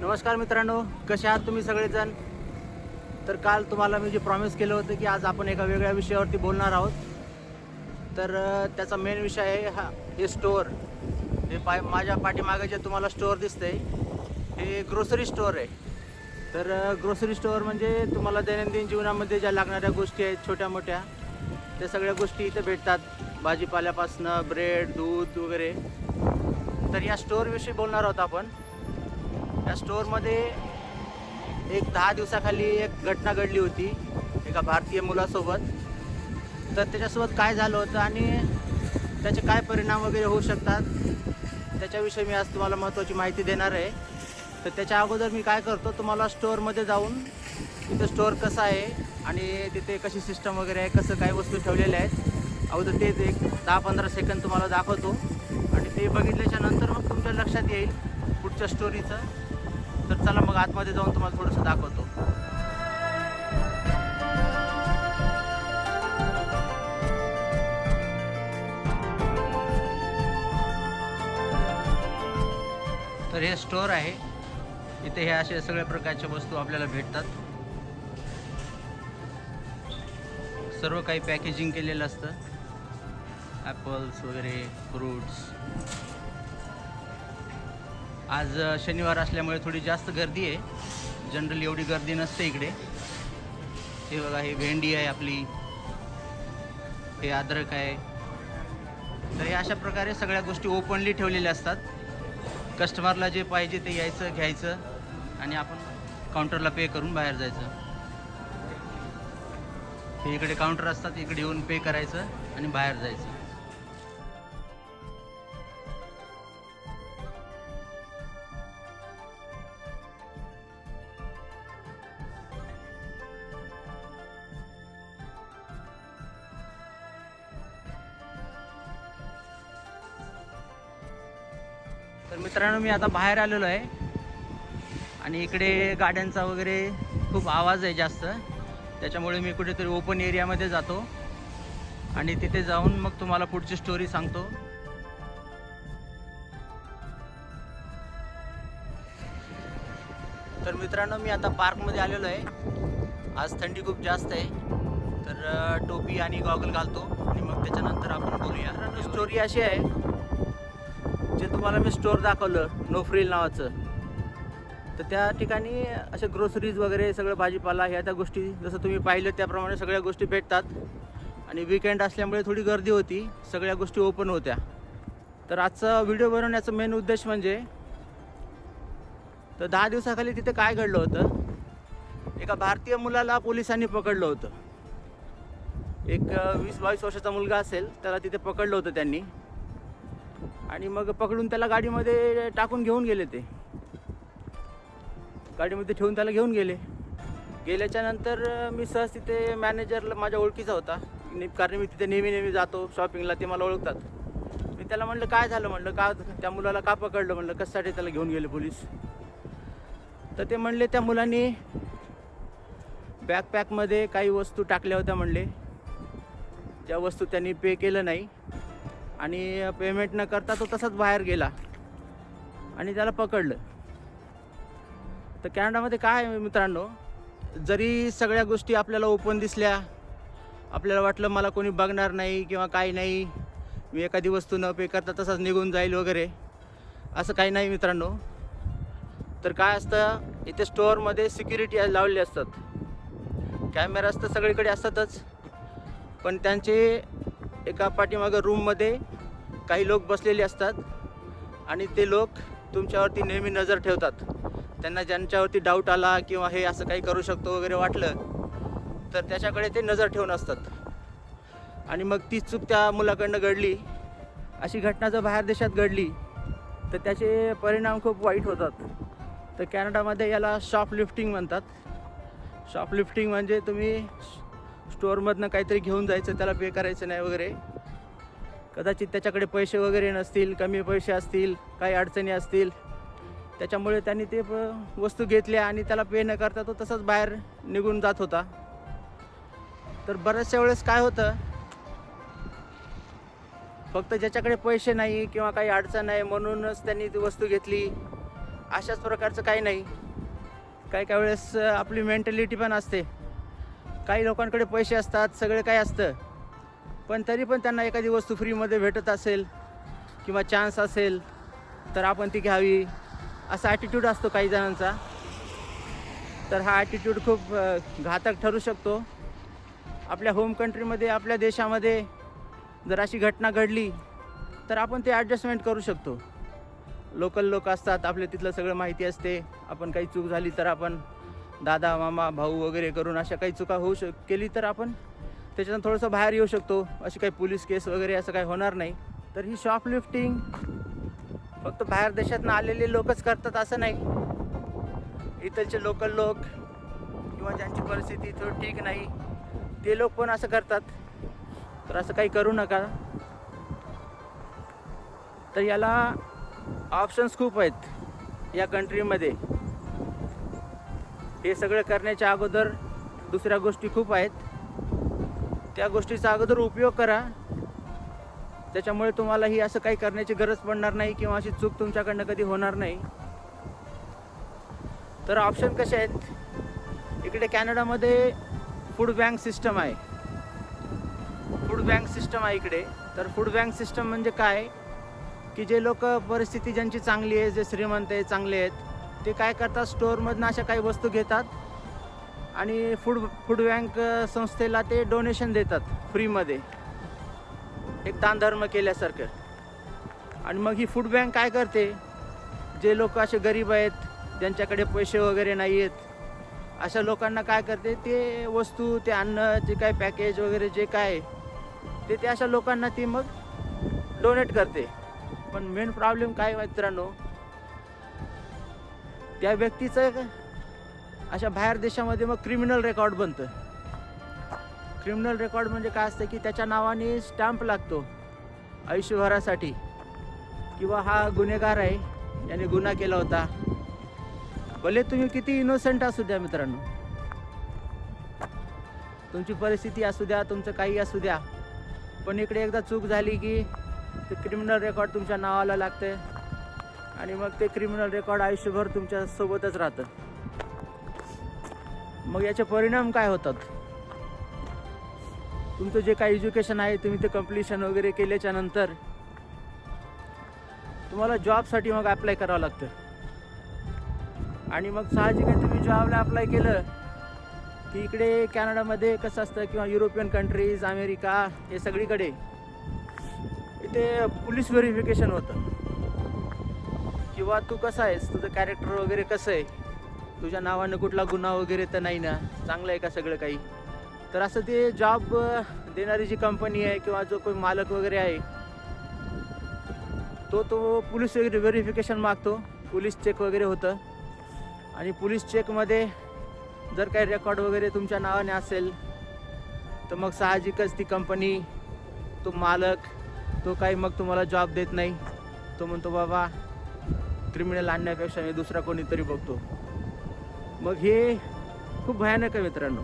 नमस्कार मित्रांनो कसे आहात तुम्ही सगळेजण? तर काल तुम्हाला मी जे प्रॉमिस केलं होतं की आज आपण एका वेगळ्या विषयावरती बोलणार आहोत. तर त्याचा मेन विषय आहे हा हे स्टोअर हे पाय माझ्या पाठीमागे जे तुम्हाला स्टोअर दिसते हे ग्रोसरी स्टोअर आहे. तर ग्रोसरी स्टोअर म्हणजे तुम्हाला दैनंदिन जीवनामध्ये ज्या लागणाऱ्या गोष्टी आहेत छोट्या मोठ्या त्या सगळ्या गोष्टी इथे भेटतात. भाजीपाल्यापासनं ब्रेड दूध वगैरे. तर या स्टोअरविषयी बोलणार आहोत आपण. त्या स्टोअरमध्ये एक दहा दिवसाखाली एक घटना घडली होती एका भारतीय मुलासोबत. तर त्याच्यासोबत काय झालं होतं आणि त्याचे काय परिणाम वगैरे होऊ शकतात त्याच्याविषयी मी आज तुम्हाला महत्त्वाची माहिती देणार आहे. तर त्याच्या अगोदर मी काय करतो तुम्हाला स्टोअरमध्ये जाऊन तिथं स्टोअर कसं आहे आणि तिथे कशी सिस्टम वगैरे आहे कसं काय वस्तू ठेवलेल्या आहेत अगोदर तेच एक दहा पंधरा सेकंद तुम्हाला दाखवतो. आणि ते बघितल्याच्या नंतर मग तुमच्या लक्षात येईल पुढच्या स्टोरीचं. तर चला मग आतमध्ये जाऊन तुम्हाला थोडंसं दाखवतो. तर हे स्टोअर आहे. इथे हे असे सगळ्या प्रकारच्या वस्तू आपल्याला भेटतात. सर्व काही पॅकेजिंग केलेलं असतं. ॲपल्स वगैरे फ्रूट्स आज शनिवार असल्यामुळे थोडी जास्त गर्दी आहे. जनरली एवढी गर्दी नसते इकडे. हे बघा हे भेंडी आहे आपली. हे अद्रक आहे. तर हे अशा प्रकारे सगळ्या गोष्टी ओपनली ठेवलेल्या असतात. कस्टमरला जे पाहिजे ते यायचं घ्यायचं आणि आपण काउंटरला पे करून बाहेर जायचं. हे इकडे काउंटर असतात इकडे येऊन पे करायचं आणि बाहेर जायचं. तर मित्रांनो मी आता बाहेर आलेलो आहे. आणि इकडे गाड्यांचा वगैरे खूप आवाज आहे जास्त. त्याच्यामुळे मी कुठेतरी ओपन एरियामध्ये जातो. आणि तिथे जाऊन मग तुम्हाला पुढची स्टोरी सांगतो. तर मित्रांनो मी आता पार्कमध्ये आलेलो आहे. आज थंडी खूप जास्त आहे. तर टोपी आणि गॉगल घालतो. आणि मग त्याच्यानंतर आपण बोलूया. स्टोरी अशी आहे. जे तुम्हाला मी स्टोअर दाखवलं नो फ्रील नावाचं तर त्या ठिकाणी असे ग्रोसरीज वगैरे सगळं भाजीपाला ह्या त्या गोष्टी जसं तुम्ही पाहिलं त्याप्रमाणे सगळ्या गोष्टी भेटतात. आणि विकेंड असल्यामुळे थोडी गर्दी होती सगळ्या गोष्टी ओपन होत्या. तर आजचा व्हिडिओ बनवण्याचा मेन उद्देश म्हणजे तर दहा दिवसाखाली तिथे काय घडलं होतं? एका भारतीय मुलाला पोलिसांनी पकडलं होतं. एक वीस बावीस वर्षाचा मुलगा असेल त्याला तिथे पकडलं होतं त्यांनी. आणि मग पकडून त्याला गाडीमध्ये टाकून घेऊन गेले ते. गाडीमध्ये ठेवून त्याला घेऊन गेले. गेल्याच्यानंतर मी सहज तिथे मॅनेजरला माझ्या ओळखीचा होता. कारण मी तिथे नेहमी नेहमी जातो शॉपिंगला ते मला ओळखतात. मी त्याला म्हणलं काय झालं? म्हणलं का त्या मुलाला का पकडलं? म्हणलं कशासाठी त्याला घेऊन गेले पोलीस? तर ते म्हणले त्या मुलांनी बॅकपॅकमध्ये काही वस्तू टाकल्या होत्या म्हणले. त्या वस्तू त्यांनी पे केलं नाही आणि पेमेंट न करता तो तसाच बाहेर गेला. आणि त्याला पकडलं. तर कॅनडामध्ये काय मित्रांनो? जरी सगळ्या गोष्टी आपल्याला ओपन दिसल्या आपल्याला वाटलं मला कोणी बघणार नाही किंवा काही नाही मी एखादी वस्तू न पे करता तसाच निघून जाईल वगैरे असं काही नाही मित्रांनो. तर काय असतं इथे स्टोअरमध्ये सिक्युरिटी लावलेली असतात. कॅमेराज तर सगळीकडे असतातच. पण त्यांचे एका पाठीमागं रूममध्ये काही लोक बसलेले असतात आणि ते लोक तुमच्यावरती नेहमी नजर ठेवतात. त्यांना ज्यांच्यावरती डाऊट आला किंवा हे असं काही करू शकतो वगैरे वाटलं तर त्याच्याकडे ते नजर ठेवून असतात. आणि मग ती चूक त्या मुलाकडनं घडली. अशी घटना जर बाहेर देशात घडली तर त्याचे परिणाम खूप वाईट होतात. तर कॅनडामध्ये याला शॉप लिफ्टिंग म्हणतात. शॉप लिफ्टिंग म्हणजे तुम्ही स्टोअरमधनं काहीतरी घेऊन जायचं त्याला पे करायचं नाही वगैरे. कदाचित त्याच्याकडे पैसे वगैरे नसतील कमी पैसे असतील काही अडचणी असतील. त्याच्यामुळे त्यांनी ते प- वस्तू घेतल्या आणि त्याला पे न करता तो तसाच बाहेर निघून जात होता. तर बऱ्याचशा वेळेस काय होतं फक्त ज्याच्याकडे पैसे नाही किंवा काही अडचण आहे म्हणूनच त्यांनी ती वस्तू घेतली. अशाच प्रकारचं काही नाही. काही काही वेळेस आपली मेंटॅलिटी पण असते. काही लोकांकडे पैसे असतात सगळं काही असतं. पण तरी पण त्यांना एखादी वस्तू फ्रीमध्ये भेटत असेल किंवा चान्स असेल तर आपण ती घ्यावी. असा ॲटिट्यूड असतो काही जणांचा. तर हा ॲटिट्यूड खूप घातक ठरू शकतो. आपल्या होम कंट्रीमध्ये आपल्या देशामध्ये जर अशी घटना घडली तर आपण ते ॲडजस्टमेंट करू शकतो. लोकल लोक असतात आपले तिथलं सगळं माहिती असते. आपण काही चूक झाली तर आपण दादा मामा भाऊ वगैरे करून अशा काही चुका होऊ शक केली तर आपण त्याच्यातून थोडंसं बाहेर येऊ शकतो. अशी काही पोलीस केस वगैरे असं काही होणार नाही. तर ही शॉपलिफ्टिंग फक्त बाहेर देशातनं आलेले लोकच करतात असं नाही. इथलचे लोकल लोक किंवा ज्यांची परिस्थिती थोडी ठीक नाही ते लोक पण असं करतात. तर असं काही करू नका. तर याला ऑप्शन्स खूप आहेत या कंट्रीमध्ये हे सगळं करण्याच्या अगोदर दुसऱ्या गोष्टी खूप आहेत. त्या गोष्टीचा अगोदर उपयोग करा. त्याच्यामुळे तुम्हाला ही असं काही करण्याची गरज पडणार नाही किंवा अशी चूक तुमच्याकडनं कधी होणार नाही. तर ऑप्शन कसे आहेत? इकडे कॅनडामध्ये फूड बँक सिस्टम आहे. फूड बँक सिस्टम आहे इकडे. तर फूड बँक सिस्टम म्हणजे काय? की जे लोक परिस्थिती ज्यांची चांगली आहे जे श्रीमंत आहे चांगले आहेत ते काय करतात स्टोअरमधनं अशा काही वस्तू घेतात आणि फूड फूड बँक संस्थेला ते डोनेशन देतात फ्रीमध्ये. एक दानधर्म केल्यासारखं. आणि मग ही फूड बँक काय करते? जे लोक असे गरीब आहेत ज्यांच्याकडे पैसे वगैरे नाही आहेत अशा लोकांना काय करते? ते वस्तू ते अन्न जे काय पॅकेज वगैरे जे काय ते ते अशा लोकांना ती मग डोनेट करते. पण मेन प्रॉब्लेम काय मित्रांनो? त्या व्यक्तीचं अशा बाहेर देशामध्ये मग क्रिमिनल रेकॉर्ड बनतं. क्रिमिनल रेकॉर्ड म्हणजे काय असतं की त्याच्या नावाने स्टॅम्प लागतो. आयुष्यभरासाठी. किंवा हा गुन्हेगार आहे याने गुन्हा केला होता. भले तुम्ही किती इनोसेंट असू द्या मित्रांनो. तुमची परिस्थिती असू द्या तुमचं काही असू द्या. पण इकडे एकदा चूक झाली की ते क्रिमिनल रेकॉर्ड तुमच्या नावाला लागते आणि मग ते क्रिमिनल रेकॉर्ड आयुष्यभर तुमच्या सोबतच राहतं. मग याचे परिणाम काय होतात? तुमचं जे काही एज्युकेशन आहे तुम्ही ते कम्प्लिशन वगैरे केल्याच्यानंतर तुम्हाला जॉबसाठी मग अप्लाय करावं लागतं. आणि मग साहजिक आहे तुम्ही जॉबला अप्लाय केलं की इकडे कॅनडामध्ये कसं असतं किंवा युरोपियन कंट्रीज अमेरिका हे सगळीकडे इथे पोलीस व्हेरिफिकेशन होतं. किंवा तू कसा आहेस? तुझं कॅरेक्टर वगैरे कसं आहे? तुझ्या नावानं कुठला गुन्हा वगैरे तर नाही ना? चांगलं आहे का सगळं काही? तर असं ते जॉब देणारी जी कंपनी आहे किंवा जो कोणी मालक वगैरे आहे तो तो पोलीस वगैरे व्हेरिफिकेशन मागतो. पोलीस चेक वगैरे होतं. आणि पोलीस चेकमध्ये जर काही रेकॉर्ड वगैरे तुमच्या नावाने असेल तर मग साहजिकच ती कंपनी तो मालक तो काही मग तुम्हाला जॉब देत नाही. तो म्हणतो बाबा क्रिमिनल आणण्यापेक्षा मी दुसरा कोणीतरी बघतो. मग हे खूप भयानक आहे मित्रांनो.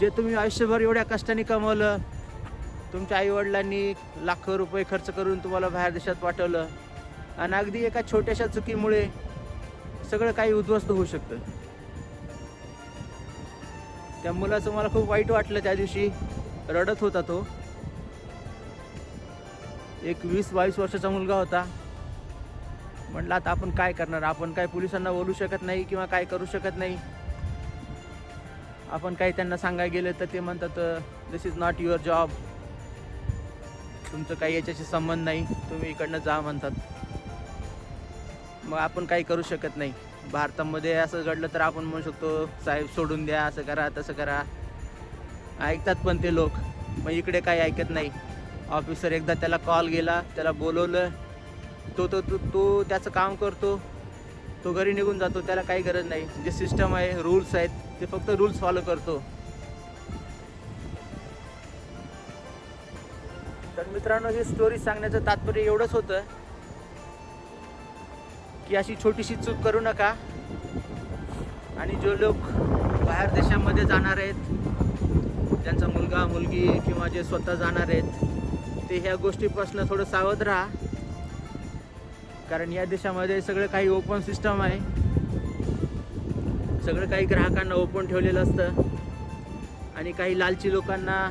जे तुम्ही आयुष्यभर एवढ्या कष्टाने कमवलं तुमच्या आईवडिलांनी लाखो रुपये खर्च करून तुम्हाला बाहेर देशात पाठवलं आणि अगदी एका छोट्याशा चुकीमुळे सगळं काही उद्ध्वस्त होऊ शकतं. त्या मुलाचं मला खूप वाईट वाटलं त्या दिवशी. रडत होता तो. एक वीस बावीस वर्षाचा मुलगा होता. म्हटलं आता आपण काय करणार? आपण काय पोलिसांना बोलू शकत नाही किंवा काय करू शकत नाही? आपण काही त्यांना सांगायला गेलं तर ते म्हणतात this is not your job तुमचं काही याच्याशी संबंध नाही. तुम्ही इकडनं जा म्हणतात. मग आपण काही करू शकत नाही. भारतामध्ये असं घडलं तर आपण म्हणू शकतो साहेब सोडून द्या असं करा तसं करा. ऐकतात पण ते लोक. मग इकडे काही ऐकत नाही. ऑफिसर एकदा त्याला कॉल गेला त्याला बोलवलं. तो तो तो तो त्याचं काम करतो. तो घरी निघून जातो. त्याला काही गरज नाही. जे सिस्टम आहे रूल्स आहेत ते फक्त रूल्स फॉलो करतो. तर मित्रांनो ही स्टोरी सांगण्याचं तात्पर्य एवढंच होतं की अशी छोटीशी चूक करू नका. आणि जो लोक बाहेर देशामध्ये जाणार आहेत ज्यांचा मुलगा मुलगी किंवा जे स्वतः जाणार आहेत ते ह्या गोष्टीपासून थोडं सावध राहा. कारण या देशामध्ये सगळं काही ओपन सिस्टम आहे. सगळं काही ग्राहकांना ओपन ठेवलेलं असतं. आणि काही लालची लोकांना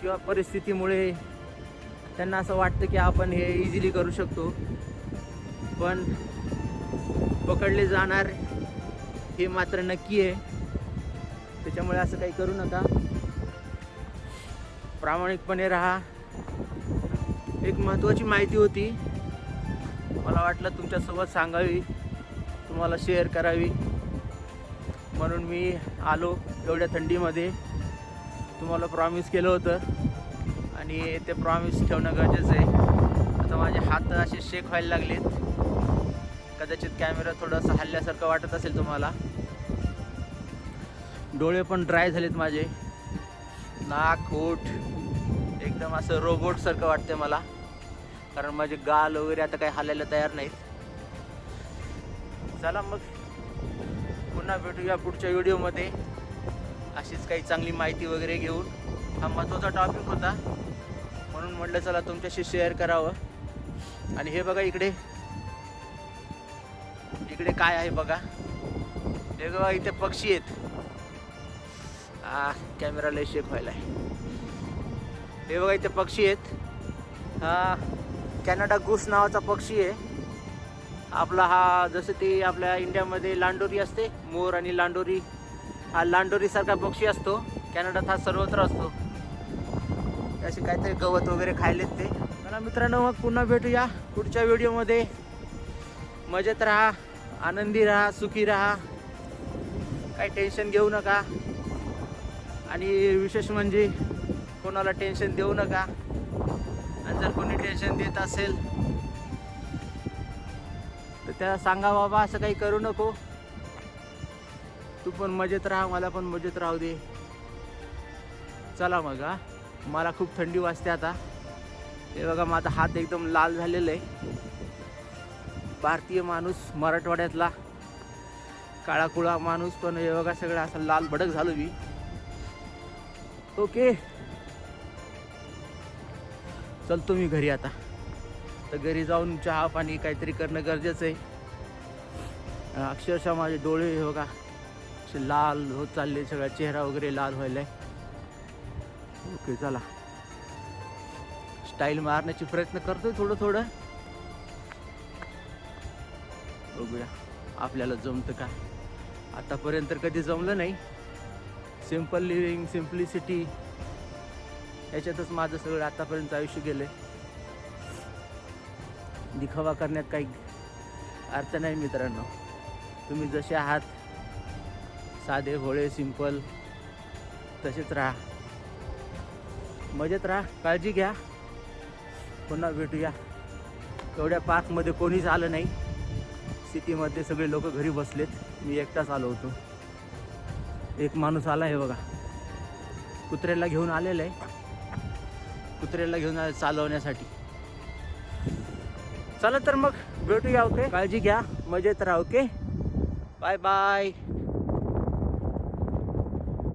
किंवा परिस्थितीमुळे त्यांना असं वाटतं की आपण हे इझिली करू शकतो. पण पकडले जाणार हे मात्र नक्की आहे. त्याच्यामुळे असं काही करू नका. प्रामाणिकपणे राहा. एक महत्त्वाची माहिती होती. मला वाटलं तुमच्यासोबत सांगावी तुम्हाला शेअर करावी. म्हणून मी आलो एवढ्या थंडीमध्ये. तुम्हाला प्रॉमिस केलं होतं. आणि ते प्रॉमिस ठेवणं गरजेचं आहे. आता माझे हात असे शेक व्हायला लागलेत. कदाचित कॅमेरा थोडंसं हल्ल्यासारखं वाटत असेल तुम्हाला. डोळे पण ड्राय झालेत माझे. नाक ओठ एकदम असं रोबोटसारखं वाटते मला. कारण माझे गाल वगैरे आता काही हालायला तयार नाहीत. चला मग. पुन्हा भेटूया पुढच्या व्हिडिओमध्ये. अशीच काही चांगली माहिती वगैरे घेऊन. हा महत्त्वाचा टॉपिक होता. म्हणून म्हटलं चला तुमच्याशी शेअर करावं. आणि हे बघा इकडे. इकडे काय आहे बघा. हे बघा इथे पक्षी आहेत. हा कॅमेरा लय शेक व्हायला आहे हे बघा इथे पक्षी आहेत. हा. कॅनडा गुस नावाचा पक्षी आहे. आपला हा जसं ते आपल्या इंडियामध्ये लांडोरी असते मोर आणि लांडोरी हा लांडोरीसारखा पक्षी असतो. कॅनडात हा सर्वत्र असतो. असे काहीतरी गवत वगैरे खायलेत ते. मला मित्रांनो मग पुन्हा भेटूया. पुढच्या व्हिडिओमध्ये. मजेत राहा आनंदी राहा सुखी राहा. काही टेन्शन घेऊ नका. आणि विशेष म्हणजे कोणाला टेन्शन देऊ नका. आणि जर कोणी टेन्शन देत असेल तर त्याला सांगा बाबा असं काही करू नको. तू पण मजेत राहा मला पण मजेत राहू दे. चला मग हा. मला खूप थंडी वाजते आता. हे बघा माझा हात एकदम लाल झालेला आहे. भारतीय माणूस मराठवाड्यातला काळाकुळा माणूस पण हे बघा सगळं असं लाल भडक झालो मी. ओके चलतो मी घरी आता. तर घरी जाऊन चहा पाणी काहीतरी करणं गरजेचं आहे. अक्षरशः माझे डोळे हे बघा लाल होत चालले सगळा चेहरा वगैरे लाल व्हायला आहे ओके चला. स्टाईल मारण्याचे प्रयत्न करतोय थोडं थोडं. बघूया आपल्याला जमतं का? आतापर्यंत कधी जमलं नाही. सिंपल लिव्हिंग सिम्प्लिसिटी याच्यातच माझं सगळं आतापर्यंत आयुष्य गेलंय. दिखावा करण्यात काही अर्थ नाही मित्रांनो. तुम्ही जसे आहात साधे भोळे सिंपल तसेच राहा. मजेत राहा काळजी घ्या. पुन्हा भेटूया. एवढ्या पार्कमध्ये कोणीच आलं नाही. सिटीमध्ये सगळे लोक घरी बसलेत. मी एकटाच आलो होतो. एक माणूस आला आहे बघा. कुत्र्याला घेऊन आलेला आहे. कुत्र्याला घेऊन चालवण्यासाठी. चला तर मग भेटूया ओके? काळजी घ्या मजेत राहा ओके? Bye bye.